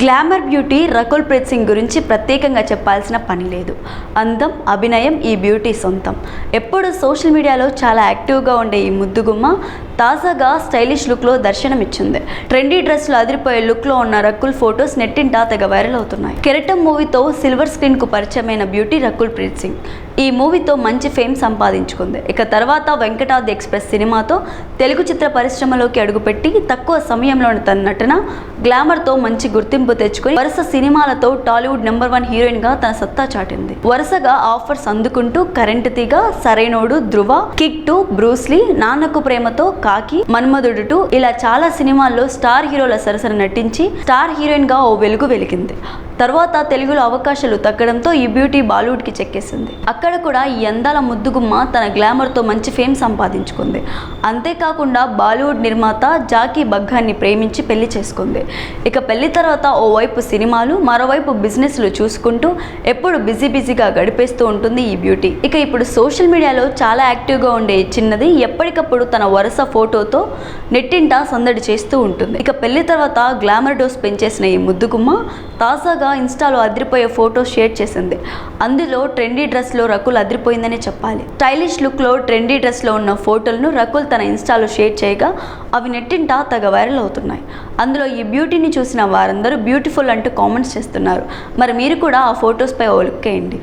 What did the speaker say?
Glamour beauty Rakul Preet Singh గురించి ప్రత్యేకంగా చెప్పాల్సిన పని లేదు. అందం అభినయం ఈ బ్యూటీ సొంతం. ఎప్పుడు సోషల్ మీడియాలో చాలా యాక్టివ్గా ఉండే ఈ ముద్దుగుమ్మ తాజాగా స్టైలిష్ లుక్లో దర్శనమిచ్చింది. ట్రెండీ డ్రెస్లో అదిరిపోయే లుక్లో ఉన్న రకుల్ ఫొటోస్ నెట్టింటా తెగ వైరల్ అవుతున్నాయి. కెరటం మూవీతో సిల్వర్ స్క్రీన్కు పరిచయమైన బ్యూటీ రకుల్ ప్రీత్ సింగ్. ఈ మూవీతో మంచి ఫేమ్ సంపాదించుకుంది. ఇక తర్వాత వెంకటాద్రి ఎక్స్ప్రెస్ సినిమాతో తెలుగు చిత్ర పరిశ్రమలోకి అడుగుపెట్టి తక్కువ సమయంలోని తన నటన గ్లామర్తో మంచి గుర్తింపు తెచ్చుకుని వరుస సినిమాలతో టాలీవుడ్ నెంబర్ వన్ హీరోయిన్గా తన సత్తా చాటింది. వరుసగా ఆఫర్స్ అందుకుంటూ current Theega Sarrainodu Dhruva kick two Bruce Lee Nannaku Prematho కాకి మన్మధుడు టు ఇలా చాలా సినిమాల్లో స్టార్ హీరోల సరసన నటించి స్టార్ హీరోయిన్గా ఓ వెలుగు వెలిగింది. తర్వాత తెలుగులో అవకాశాలు తగ్గడంతో ఈ బ్యూటీ బాలీవుడ్కి చెక్కేసింది. అక్కడ కూడా ఈ అందాల ముద్దుగుమ్మ తన గ్లామర్తో మంచి ఫేమ్ సంపాదించుకుంది. అంతేకాకుండా బాలీవుడ్ నిర్మాత జాకీ బగ్గాన్ని ప్రేమించి పెళ్ళి చేసుకుంది. ఇక పెళ్ళి తర్వాత ఓవైపు సినిమాలు మరోవైపు బిజినెస్లు చూసుకుంటూ ఎప్పుడు బిజీ బిజీగా గడిపేస్తూ ఉంటుంది ఈ బ్యూటీ. ఇక ఇప్పుడు సోషల్ మీడియాలో చాలా యాక్టివ్గా ఉండే చిన్నది ఎప్పటికప్పుడు తన వరుస ఫోటోతో నెట్టింట సందడి చేస్తూ ఉంటుంది. ఇక పెళ్ళి తర్వాత గ్లామర్ డోస్ పెంచేసిన ఈ ముద్దుగుమ్మ తాజాగా ఇన్స్టాలో అదిరిపోయే ఫోటో షేర్ చేసింది. అందులో ట్రెండీ డ్రెస్లో రకుల్ అదిరిపోయిందని చెప్పాలి. స్టైలిష్ లుక్లో ట్రెండీ డ్రెస్లో ఉన్న ఫోటోలను రకుల్ తన ఇన్స్టాలో షేర్ చేయగా అవి నెట్టింట తగ వైరల్ అవుతున్నాయి. అందులో ఈ బ్యూటీని చూసిన వారందరూ బ్యూటిఫుల్ అంటూ కామెంట్స్ చేస్తున్నారు. మరి మీరు కూడా ఆ ఫొటోస్పై ఓ లుక్ వేయండి.